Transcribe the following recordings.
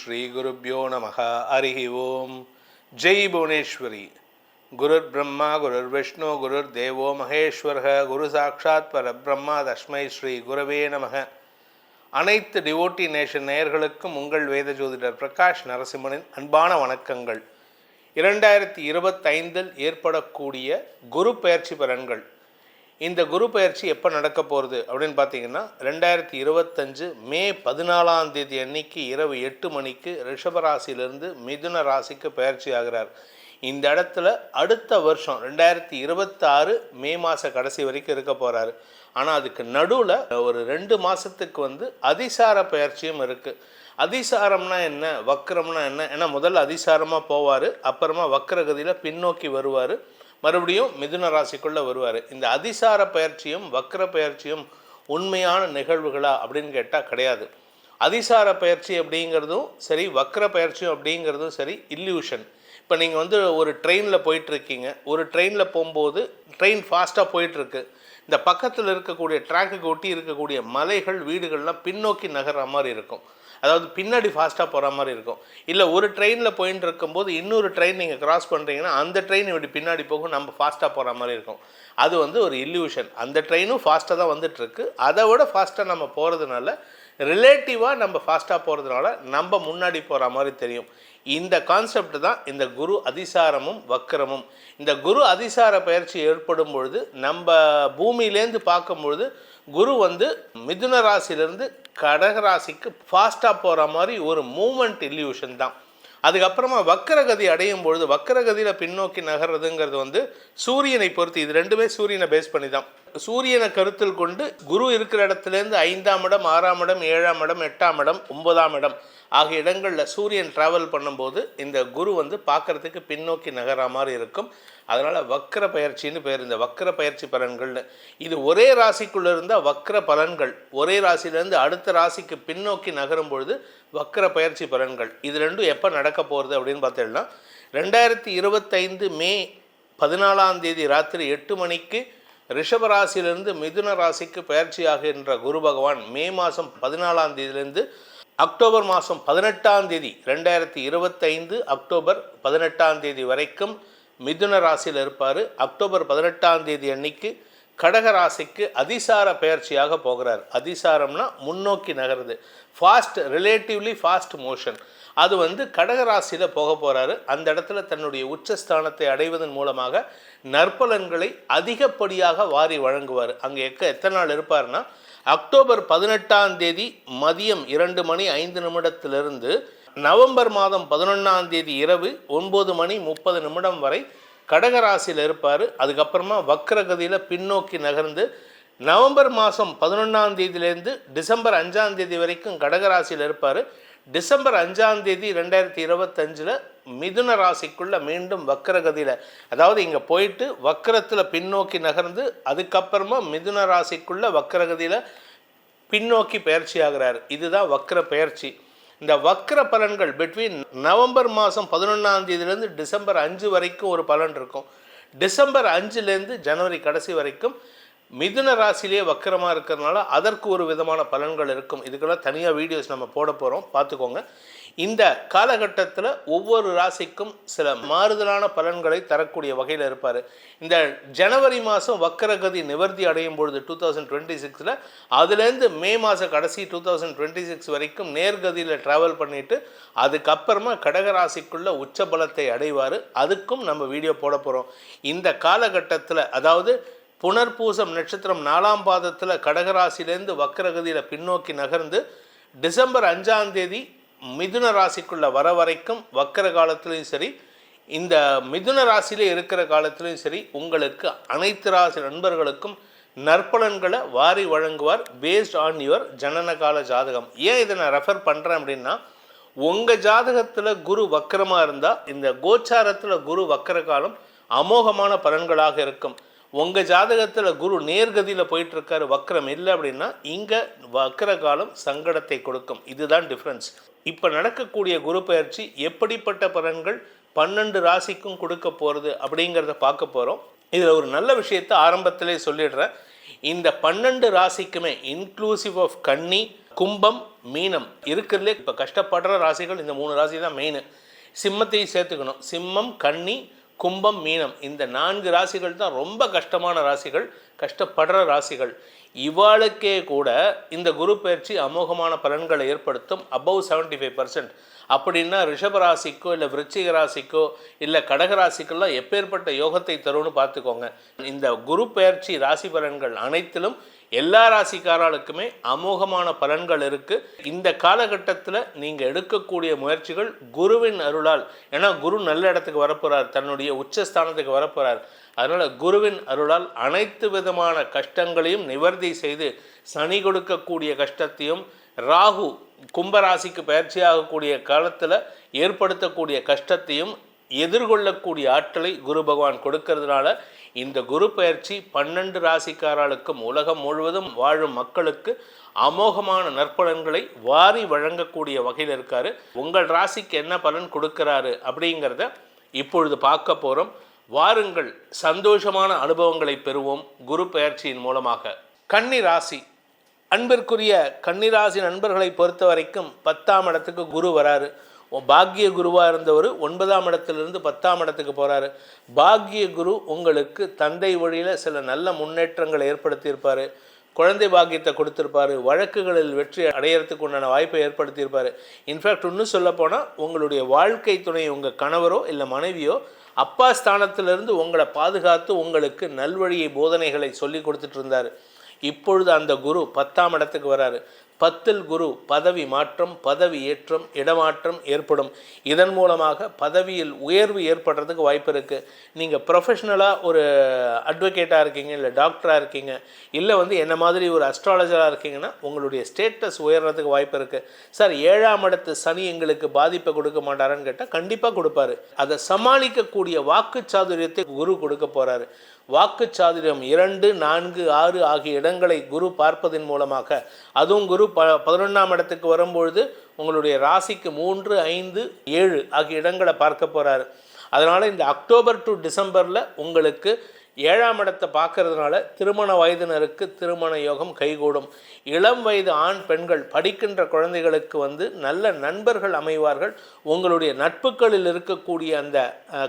ஸ்ரீகுருப்போ நம ஹரி ஓம். ஜெய் புவனேஸ்வரி. குருர் பிரம்மா குருர் விஷ்ணு குருர் தேவோ மகேஸ்வரக. குரு சாட்சாத் பரபிரம்மா தஸ்மை ஸ்ரீ குருவே நமக. அனைத்து டிவோட்டி நேஷன் நேயர்களுக்கும் உங்கள் வேத ஜோதிடர் பிரகாஷ் நரசிம்மனின் அன்பான வணக்கங்கள். இரண்டாயிரத்தி இருபத்தைந்தில் ஏற்படக்கூடிய குரு பெயர்ச்சி பலன்கள். இந்த குரு பயிற்சி எப்போ நடக்க போகிறது அப்படின்னு பார்த்தீங்கன்னா ரெண்டாயிரத்தி இருபத்தஞ்சு மே பதினாலாம் தேதி அன்னைக்கு இரவு எட்டு மணிக்கு ரிஷபராசியிலிருந்து மிதுன ராசிக்கு பயிற்சி ஆகிறார். இந்த இடத்துல அடுத்த வருஷம் ரெண்டாயிரத்தி இருபத்தாறு மே மாத கடைசி வரைக்கும் இருக்க போகிறாரு ஆனால் அதுக்கு நடுவில் ஒரு ரெண்டு மாதத்துக்கு வந்து அதிசார பயிற்சியும் இருக்குது அதிசாரம்னா என்ன? வக்ரம்னா என்ன? ஏன்னா முதல்ல அதிசாரமாக போவார் அப்புறமா வக்ரகதியில் பின்னோக்கி வருவார். மறுபடியும் மிதுன ராசிக்குள்ளே வருவார். இந்த அதிசார பயிற்சியும் வக்ர பயிற்சியும் உண்மையான நிகழ்வுகளா அப்படின்னு கேட்டால் கிடையாது. அதிசார பயிற்சி அப்படிங்கிறதும் சரி வக்ர பயிற்சியும் அப்படிங்கிறதும் சரி இல்யூஷன் இப்போ நீங்கள் வந்து ஒரு ட்ரெயினில் போயிட்டுருக்கீங்க. ஒரு ட்ரெயினில் போகும்போது ட்ரெயின் ஃபாஸ்ட்டாக போயிட்டுருக்கு. இந்த பக்கத்தில் இருக்கக்கூடிய ட்ராக்குக்கு ஒட்டி இருக்கக்கூடிய மலைகள் வீடுகள்லாம் பின்னோக்கி நகர்ற மாதிரி இருக்கும். அதாவது பின்னாடி ஃபாஸ்ட்டாக போகிற மாதிரி இருக்கும். இல்லை ஒரு ட்ரெயினில் போயின்னு இருக்கும்போது இன்னொரு ட்ரெயின் நீங்கள் கிராஸ் பண்ணுறீங்கன்னா அந்த ட்ரெயின் இப்படி பின்னாடி போகும் நம்ம ஃபாஸ்ட்டாக போகிற மாதிரி இருக்கும். அது வந்து ஒரு இல்யூஷன் அந்த ட்ரெயினும் ஃபாஸ்ட்டாக தான் வந்துட்டுருக்கு. அதை விட ஃபாஸ்ட்டாக நம்ம போகிறதுனால ரிலேட்டிவாக நம்ம ஃபாஸ்ட்டாக போகிறதுனால நம்ம முன்னாடி போகிற மாதிரி தெரியும். இந்த கான்செப்ட் தான் இந்த குரு அதிசாரமும் வக்கரமும் இந்த குரு அதிசார பயிற்சி ஏற்படும் பொழுது நம்ம பூமியிலேருந்து பார்க்கும் பொழுது குரு வந்து மிதுன ராசியிலேருந்து கடகராசிக்கு ஃபாஸ்ட்டாக போகிற மாதிரி ஒரு மூமெண்ட் இல்யூஷன் தான். அதுக்கப்புறமா வக்கரகதி அடையும் பொழுது வக்கரகதியில் பின்னோக்கி நகர்றதுங்கிறது வந்து சூரியனை பொறுத்து இது ரெண்டுமே சூரியனை பேஸ் பண்ணி தான் சூரியனை கருத்தில் கொண்டு குரு இருக்கிற இடத்துலேருந்து ஐந்தாம் இடம் ஆறாம் இடம் ஏழாம் இடம் எட்டாம் இடம் ஒன்பதாம் இடம் ஆகிய இடங்களில் சூரியன் ட்ராவல் பண்ணும்போது இந்த குரு வந்து பார்க்குறதுக்கு பின்னோக்கி நகரா மாதிரி இருக்கும். அதனால் வக்கர பயிற்சின்னு பேர் இந்த வக்கர பயிற்சி பலன்கள்னு. இது ஒரே ராசிக்குள்ளே இருந்தால் வக்கர பலன்கள் ஒரே ராசியிலேருந்து அடுத்த ராசிக்கு பின்னோக்கி நகரும் பொழுது வக்கர பயிற்சி பலன்கள். இது ரெண்டும் எப்போ நடக்க போகிறது அப்படின்னு பார்த்தீங்கன்னா ரெண்டாயிரத்தி இருபத்தைந்து மே பதினாலாம் தேதி ராத்திரி எட்டு மணிக்கு ரிஷபராசியிலிருந்து மிதுன ராசிக்கு பயிற்சியாகின்ற குரு பகவான் மே மாதம் பதினாலாம் தேதியிலிருந்து அக்டோபர் மாதம் பதினெட்டாம் தேதி ரெண்டாயிரத்தி இருபத்தைந்து அக்டோபர் பதினெட்டாம் தேதி வரைக்கும் மிதுன ராசியில் இருப்பார். அக்டோபர் பதினெட்டாம் தேதி அன்னைக்கு கடக ராசிக்கு அதிசார பயிற்சியாக போகிறார். அதிசாரம்னா முன்னோக்கி நகருது. ஃபாஸ்ட் ரிலேட்டிவ்லி ஃபாஸ்ட் மோஷன் அது வந்து கடகராசியில் போக போகிறாரு அந்த இடத்துல தன்னுடைய உச்சஸ்தானத்தை அடைவதன் மூலமாக நற்பலன்களை அதிகப்படியாக வாரி வழங்குவார். அங்கே எக்க எத்தனை நாள் இருப்பார்னா அக்டோபர் பதினெட்டாம் தேதி மதியம் இரண்டு மணி ஐந்து நிமிடத்திலிருந்து நவம்பர் மாதம் பதினொன்றாம் தேதி இரவு ஒன்பது மணி முப்பது நிமிடம் வரை கடகராசியில் இருப்பார். அதுக்கப்புறமா வக்ரகதியில் பின்னோக்கி நகர்ந்து நவம்பர் மாதம் பதினொன்றாம் தேதியிலேருந்து டிசம்பர் அஞ்சாம் தேதி வரைக்கும் கடகராசியில் இருப்பார். டிசம்பர் அஞ்சாம் தேதி ரெண்டாயிரத்தி இருபத்தஞ்சில் மிதுன ராசிக்குள்ளே மீண்டும் வக்கரகதியில் அதாவது இங்கே போயிட்டு வக்கரத்தில் பின்னோக்கி நகர்ந்து அதுக்கப்புறமா மிதுன ராசிக்குள்ளே வக்கரகதியில் பின்னோக்கி பயிற்சி ஆகிறார். இதுதான் வக்கர பயிற்சி. இந்த வக்கர பலன்கள் பிட்வீன் நவம்பர் மாதம் பதினொன்றாம் தேதியிலேருந்து டிசம்பர் அஞ்சு வரைக்கும் ஒரு பலன் இருக்கும். டிசம்பர் அஞ்சுலேருந்து ஜனவரி கடைசி வரைக்கும் மிதுன ராசிலேயே வக்கரமாக இருக்கிறதுனால அதற்கு ஒரு விதமான பலன்கள் இருக்கும். இதுக்கெல்லாம் தனியாக வீடியோஸ் நம்ம போட போகிறோம் பார்த்துக்கோங்க. இந்த காலகட்டத்தில் ஒவ்வொரு ராசிக்கும் சில மாறுதலான பலன்களை தரக்கூடிய வகையில் இருப்பார். இந்த ஜனவரி மாதம் வக்கரகதி நிவர்த்தி அடையும் பொழுது டூ தௌசண்ட் டுவெண்ட்டி சிக்ஸில் அதுலேருந்து மே மாத கடைசி டூ தௌசண்ட் டுவெண்ட்டி சிக்ஸ் வரைக்கும் நேர்கதியில் ட்ராவல் பண்ணிவிட்டு அதுக்கப்புறமா கடகராசிக்குள்ளே உச்ச பலத்தை அடைவார். அதுக்கும் நம்ம வீடியோ போட போகிறோம் இந்த காலகட்டத்தில் அதாவது புனர்பூசம் நட்சத்திரம் நாலாம் பாதத்தில் கடகராசிலேருந்து வக்கரகதியில் பின்னோக்கி நகர்ந்து டிசம்பர் அஞ்சாம் தேதி மிதுன ராசிக்குள்ளே வர வரைக்கும் வக்கர காலத்துலேயும் சரி இந்த மிதுன ராசியிலே இருக்கிற காலத்துலேயும் சரி உங்களுக்கு அனைத்து ராசி நண்பர்களுக்கும் நற்பலன்களை வாரி வழங்குவார். பேஸ்ட் ஆன் யுவர் ஜனன கால ஜாதகம். ஏன் இதை நான் ரெஃபர் பண்ணுறேன் அப்படின்னா உங்கள் ஜாதகத்தில் குரு வக்கரமாக இருந்தால் இந்த கோச்சாரத்தில் குரு வக்கர காலம் அமோகமான பலன்களாக இருக்கும். உங்கள் ஜாதகத்தில் குரு நேர்கதியில் போயிட்டுருக்காரு வக்கரம் இல்லை அப்படின்னா இங்கே வக்கர காலம் சங்கடத்தை கொடுக்கும். இதுதான் டிஃப்ரென்ஸ் இப்போ நடக்கக்கூடிய குரு பயிற்சி எப்படிப்பட்ட பலன்கள் பன்னெண்டு ராசிக்கும் கொடுக்க போகிறது அப்படிங்கிறத பார்க்க போகிறோம் இதில் ஒரு நல்ல விஷயத்தை ஆரம்பத்திலே சொல்லிடுறேன். இந்த பன்னெண்டு ராசிக்குமே இன்க்ளூசிவ் ஆஃப் கன்னி கும்பம் மீனம் இருக்கிறதுலே இப்போ கஷ்டப்படுற ராசிகள் இந்த மூணு ராசி தான் மெயின் சிம்மத்தையும் சேர்த்துக்கணும். சிம்மம் கன்னி கும்பம் மீனம். இந்த நான்கு ராசிகள் தான் ரொம்ப கஷ்டமான ராசிகள் கஷ்டப்படுற ராசிகள். இவாளுக்கே கூட இந்த குரு பயிற்சி அமோகமான பலன்களை ஏற்படுத்தும் அபவ் செவன்டி ஃபைவ் பர்சன்ட் அப்படின்னா ரிஷப ராசிக்கோ இல்லை விருச்சிக ராசிக்கோ இல்லை கடக ராசிக்கெல்லாம் எப்பேற்பட்ட யோகத்தை தரும்னு பார்த்துக்கோங்க. இந்த குரு பயிற்சி ராசி பலன்கள் அனைத்திலும் எல்லா ராசிக்காரர்களுக்குமே அமோகமான பலன்கள் இருக்கு. இந்த காலகட்டத்தில் நீங்கள் எடுக்கக்கூடிய முயற்சிகள் குருவின் அருளால். ஏன்னா குரு நல்ல இடத்துக்கு வரப்போறார் தன்னுடைய உச்சஸ்தானத்துக்கு வரப்போறார். அதனால் குருவின் அருளால் அனைத்து விதமான கஷ்டங்களையும் நிவர்த்தி செய்து சனி கொடுக்கக்கூடிய கஷ்டத்தையும் ராகு கும்பராசிக்கு பயிற்சியாகக்கூடிய காலத்தில் ஏற்படுத்தக்கூடிய கஷ்டத்தையும் எதிர்கொள்ளக்கூடிய ஆற்றலை குரு பகவான் கொடுக்கறதுனால இந்த குரு பயிற்சி பன்னெண்டு ராசிக்காரர்களுக்கும் உலகம் முழுவதும் வாழும் மக்களுக்கு அமோகமான நற்பலன்களை வாரி வழங்கக்கூடிய வகையில் இருக்காரு. உங்கள் ராசிக்கு என்ன பலன் கொடுக்கிறாரு அப்படிங்கிறத இப்பொழுது பார்க்க போகிறோம் வாருங்கள் சந்தோஷமான அனுபவங்களை பெறுவோம் குரு பயிற்சியின் மூலமாக. கன்னி ராசி அன்பிற்குரிய கன்னிராசி நண்பர்களை பொறுத்த வரைக்கும் பத்தாம் இடத்துக்கு குரு வராரு. உ- பாக்கிய குருவாக இருந்தவர் ஒன்பதாம் இடத்துலேருந்து பத்தாம் இடத்துக்கு போகிறாரு பாக்கிய குரு உங்களுக்கு தந்தை வழியில் சில நல்ல முன்னேற்றங்களை ஏற்படுத்தியிருப்பார். குழந்தை பாக்கியத்தை கொடுத்துருப்பாரு. வழக்குகளில் வெற்றி அடையறதுக்கு உண்டான வாய்ப்பை ஏற்படுத்தியிருப்பார். இன்ஃபேக்ட் இன்னும் சொல்லப்போனால் உங்களுடைய வாழ்க்கை துணை உங்கள் கணவரோ இல்லை மனைவியோ அப்பா ஸ்தானத்திலிருந்து உங்களை பாதுகாத்து உங்களுக்கு நல்வழியை போதனைகளை சொல்லி கொடுத்துட்டு இருந்தார். இப்பொழுது அந்த குரு பத்தாம் இடத்துக்கு வராரு. பத்தில் குரு பதவி மாற்றம் பதவி ஏற்றம் இடமாற்றம் ஏற்படும். இதன் மூலமாக பதவியில் உயர்வு ஏற்படுறதுக்கு வாய்ப்பு இருக்குது நீங்கள் ப்ரொஃபஷ்னலாக ஒரு அட்வொகேட்டாக இருக்கீங்க இல்லை டாக்டராக இருக்கீங்க இல்லை வந்து என்ன மாதிரி ஒரு அஸ்ட்ராலஜராக இருக்கீங்கன்னா உங்களுடைய ஸ்டேட்டஸ் உயர்றதுக்கு வாய்ப்பு இருக்குது சார் ஏழாம் இடத்து சனி எங்களுக்கு பாதிப்பை கொடுக்க மாட்டாரான்னு கேட்டால் கண்டிப்பாக கொடுப்பாரு. அதை சமாளிக்கக்கூடிய வாக்கு சாதுரியத்தை குரு கொடுக்க போகிறாரு வாக்கு சாதிரியம் இரண்டு நான்கு ஆறு ஆகிய இடங்களை குரு பார்ப்பதன் மூலமாக. அதுவும் குரு ப பதினொன்றாம் இடத்துக்கு வரும்பொழுது உங்களுடைய ராசிக்கு மூன்று ஐந்து ஏழு ஆகிய இடங்களை பார்க்க போகிறாரு அதனால் இந்த அக்டோபர் டு டிசம்பரில் உங்களுக்கு ஏழாம் இடத்தை பார்க்கறதுனால திருமண வயதினருக்கு திருமண யோகம் கைகூடும். இளம் வயது ஆண் பெண்கள் படிக்கின்ற குழந்தைகளுக்கு வந்து நல்ல நண்பர்கள் அமைவார்கள். உங்களுடைய நட்புகளில் இருக்கக்கூடிய அந்த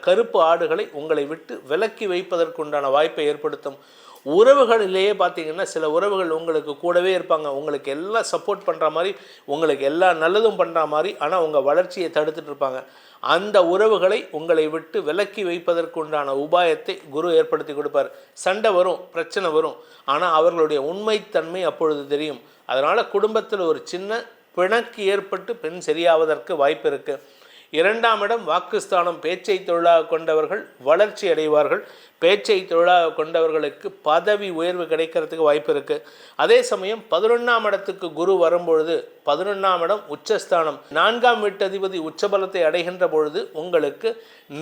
கருப்பு ஆடுகளை உங்களை விட்டு விலக்கி வைப்பதற்குண்டான வாய்ப்பை ஏற்படுத்தும். உறவுகளிலேயே பார்த்தீங்கன்னா சில உறவுகள் உங்களுக்கு கூடவே இருப்பாங்க. உங்களுக்கு எல்லாம் சப்போர்ட் பண்ணுற மாதிரி உங்களுக்கு எல்லா நல்லதும் பண்ணுற மாதிரி ஆனால் உங்கள் வளர்ச்சியை தடுத்துட்டு இருப்பாங்க. அந்த உறவுகளை உங்களை விட்டு விலக்கி வைப்பதற்குண்டான உபாயத்தை குரு ஏற்படுத்தி கொடுப்பார். சண்டை வரும் பிரச்சனை வரும். ஆனால் அவர்களுடைய உண்மைத்தன்மை அப்பொழுது தெரியும். அதனால் குடும்பத்தில் ஒரு சின்ன பிணக்கு ஏற்பட்டு பெண் சரியாவதற்கு வாய்ப்பு இருக்குது இரண்டாம் இடம் வாக்குஸ்தானம் பேச்சை தொழிலாக கொண்டவர்கள் வளர்ச்சி அடைவார்கள். பேச்சை தொழிலாக கொண்டவர்களுக்கு பதவி உயர்வு கிடைக்கிறதுக்கு வாய்ப்பு இருக்குது அதே சமயம் பதினொன்றாம் இடத்துக்கு குரு வரும்பொழுது பதினொன்றாம் இடம் உச்சஸ்தானம். நான்காம் வீட்டதிபதி உச்சபலத்தை அடைகின்ற பொழுது உங்களுக்கு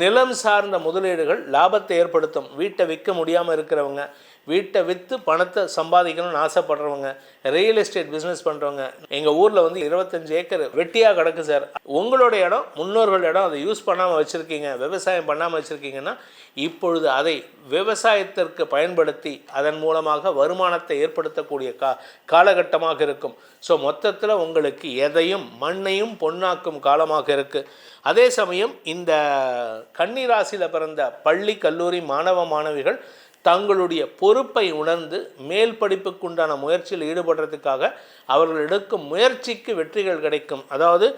நிலம் சார்ந்த முதலீடுகள் லாபத்தை ஏற்படுத்தும். வீட்டை விற்க முடியாமல் இருக்கிறவங்க வீட்டை விற்று பணத்தை சம்பாதிக்கணும்னு ஆசைப்படுறவங்க ரியல் எஸ்டேட் பிஸ்னஸ் பண்ணுறவங்க எங்கள் ஊரில் வந்து இருபத்தஞ்சு ஏக்கர் வெட்டியாக கிடக்கு சார். உங்களோட இடம் முன்னோர்கள் இடம் அதை யூஸ் பண்ணாமல் வச்சுருக்கீங்க விவசாயம் பண்ணாமல் வச்சுருக்கீங்கன்னா இப்பொழுது அதை விவசாயத்திற்கு பயன்படுத்தி அதன் மூலமாக வருமானத்தை ஏற்படுத்தக்கூடிய கா காலகட்டமாக இருக்கும். ஸோ மொத்தத்தில் உங்களுக்கு எதையும் மண்ணையும் பொன்னாக்கும் காலமாக இருக்குது அதே சமயம் இந்த கன்னிராசியில் பிறந்த பள்ளி கல்லூரி மாணவ மாணவிகள் தங்களுடைய பொறுப்பை உணர்ந்து மேல் படிப்புக்குண்டான முயற்சியில் ஈடுபடுறதுக்காக அவர்கள் எடுக்கும் முயற்சிக்கு வெற்றிகள் கிடைக்கும். அதாவது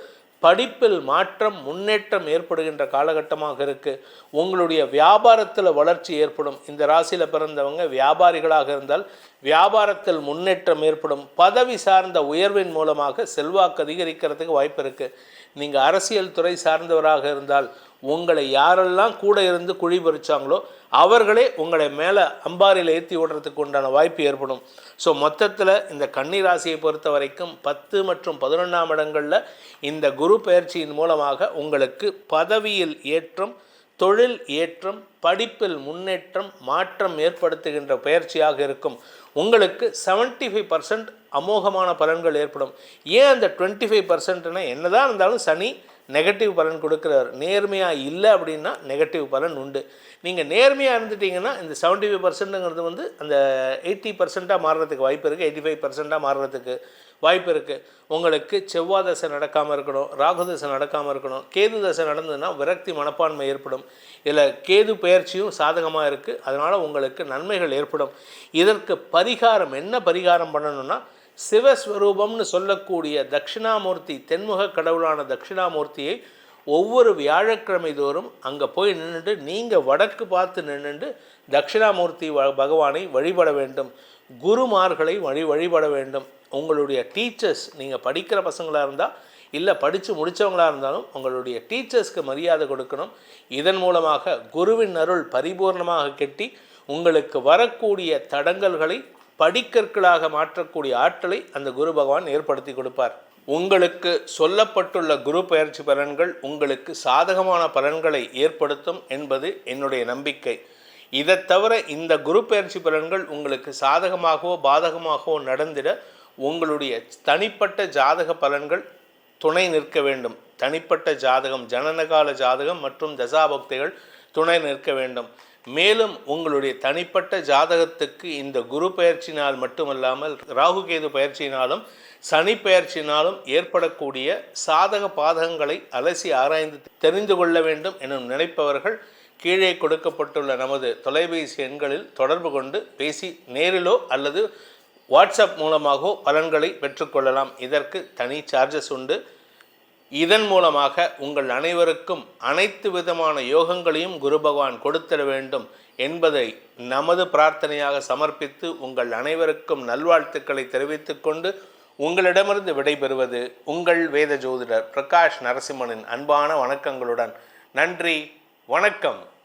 படிப்பில் மாற்றம் முன்னேற்றம் ஏற்படுகின்ற காலகட்டமாக இருக்குது உங்களுடைய வியாபாரத்தில் வளர்ச்சி ஏற்படும். இந்த ராசியில் பிறந்தவங்க வியாபாரிகளாக இருந்தால் வியாபாரத்தில் முன்னேற்றம் ஏற்படும். பதவி சார்ந்த உயர்வின் மூலமாக செல்வாக்கு அதிகரிக்கிறதுக்கு வாய்ப்பு இருக்குது நீங்கள் அரசியல் துறை சார்ந்தவராக இருந்தால் உங்களை யாரெல்லாம் கூட இருந்து குழி பறிச்சாங்களோ அவர்களே உங்களை மேலே அம்பாரியில் ஏற்றி ஓடுறதுக்கு உண்டான வாய்ப்பு ஏற்படும். ஸோ மொத்தத்தில் இந்த கன்னிராசியை பொறுத்த வரைக்கும் பத்து மற்றும் பதினொன்றாம் இடங்களில் இந்த குரு பயிற்சியின் மூலமாக உங்களுக்கு பதவியில் ஏற்றம் தொழில் ஏற்றம் படிப்பில் முன்னேற்றம் மாற்றம் ஏற்படுத்துகின்ற பயிற்சியாக இருக்கும். உங்களுக்கு 75% ஃபைவ் பர்சன்ட் அமோகமான பலன்கள் ஏற்படும். ஏன் அந்த டுவெண்ட்டி ஃபைவ் பர்சன்ட்னா என்னதான் இருந்தாலும் சனி நெகட்டிவ் பலன் கொடுக்குறார். நேர்மையாக இல்லை அப்படின்னா நெகட்டிவ் பலன் உண்டு. நீங்கள் நேர்மையாக இருந்துட்டீங்கன்னா இந்த 75% ஃபைவ் பர்சன்ட்டுங்கிறது வந்து அந்த எயிட்டி பர்சண்ட்டாக மாறுறதுக்கு வாய்ப்பு இருக்குது எயிட்டி ஃபைவ் பர்சண்ட்டாக மாறுறதுக்கு வாய்ப்பு இருக்குது உங்களுக்கு செவ்வாய் தசை நடக்காமல் இருக்கணும் ராகு தசை நடக்காமல் இருக்கணும் கேது தசை நடந்ததுன்னா விரக்தி மனப்பான்மை ஏற்படும். இதில் கேது பயிற்சியும் சாதகமாக இருக்குது அதனால் உங்களுக்கு நன்மைகள் ஏற்படும். இதற்கு பரிகாரம் என்ன பரிகாரம் பண்ணணும்னா சிவஸ்வரூபம்னு சொல்லக்கூடிய தட்சிணாமூர்த்தி தென்முக கடவுளான தட்சிணாமூர்த்தியை ஒவ்வொரு வியாழக்கிழமை தோறும் அங்கே போய் நின்றுட்டு நீங்கள் வடக்கு பார்த்து நின்றுட்டு தட்சிணாமூர்த்தி பகவானை வழிபட வேண்டும். குருமார்களை வழி வழிபட வேண்டும். உங்களுடைய டீச்சர்ஸ் நீங்கள் படிக்கிற பசங்களாக இருந்தால் இல்லை படித்து முடித்தவங்களாக இருந்தாலும் உங்களுடைய டீச்சர்ஸ்க்கு மரியாதை கொடுக்கணும். இதன் மூலமாக குருவின் அருள் பரிபூர்ணமாக கெட்டி உங்களுக்கு வரக்கூடிய தடங்கல்களை படிக்கற்களாக மாற்றக்கூடிய ஆற்றலை அந்த குரு பகவான் ஏற்படுத்தி கொடுப்பார். உங்களுக்கு சொல்லப்பட்டுள்ள குரு பயிற்சி பலன்கள் உங்களுக்கு சாதகமான பலன்களை ஏற்படுத்தும் என்பது என்னுடைய நம்பிக்கை. இதை தவிர இந்த குரு பயிற்சி பலன்கள் உங்களுக்கு சாதகமாகவோ பாதகமாகவோ நடந்திட உங்களுடைய தனிப்பட்ட ஜாதக பலன்கள் துணை நிற்க வேண்டும். தனிப்பட்ட ஜாதகம் ஜனனகால ஜாதகம் மற்றும் தசாபக்திகள் துணை நிற்க வேண்டும். மேலும் உங்களுடைய தனிப்பட்ட ஜாதகத்துக்கு இந்த குரு பயிற்சினால் மட்டுமல்லாமல் ராகு கேது பயிற்சியினாலும் சனி பயிற்சியினாலும் ஏற்படக்கூடிய சாதக பாதகங்களை அலசி ஆராய்ந்து தெரிந்து கொள்ள வேண்டும் என நினைப்பவர்கள் கீழே கொடுக்கப்பட்டுள்ள நமது தொலைபேசி எண்களில் தொடர்பு கொண்டு பேசி நேரிலோ அல்லது வாட்ஸ்அப் மூலமாகவோ பலன்களை பெற்றுக்கொள்ளலாம் இதற்கு தனி சார்ஜஸ் உண்டு. இதன் மூலமாக உங்கள் அனைவருக்கும் அனைத்து விதமான யோகங்களையும் குரு பகவான் கொடுத்திட வேண்டும் என்பதை நமது பிரார்த்தனையாக சமர்ப்பித்து உங்கள் அனைவருக்கும் நல்வாழ்த்துக்களை தெரிவித்துக் கொண்டு உங்களிடமிருந்து விடைபெறுவது உங்கள் வேத ஜோதிடர் பிரகாஷ் நரசிம்மனின் அன்பான வணக்கங்களுடன். நன்றி வணக்கம்.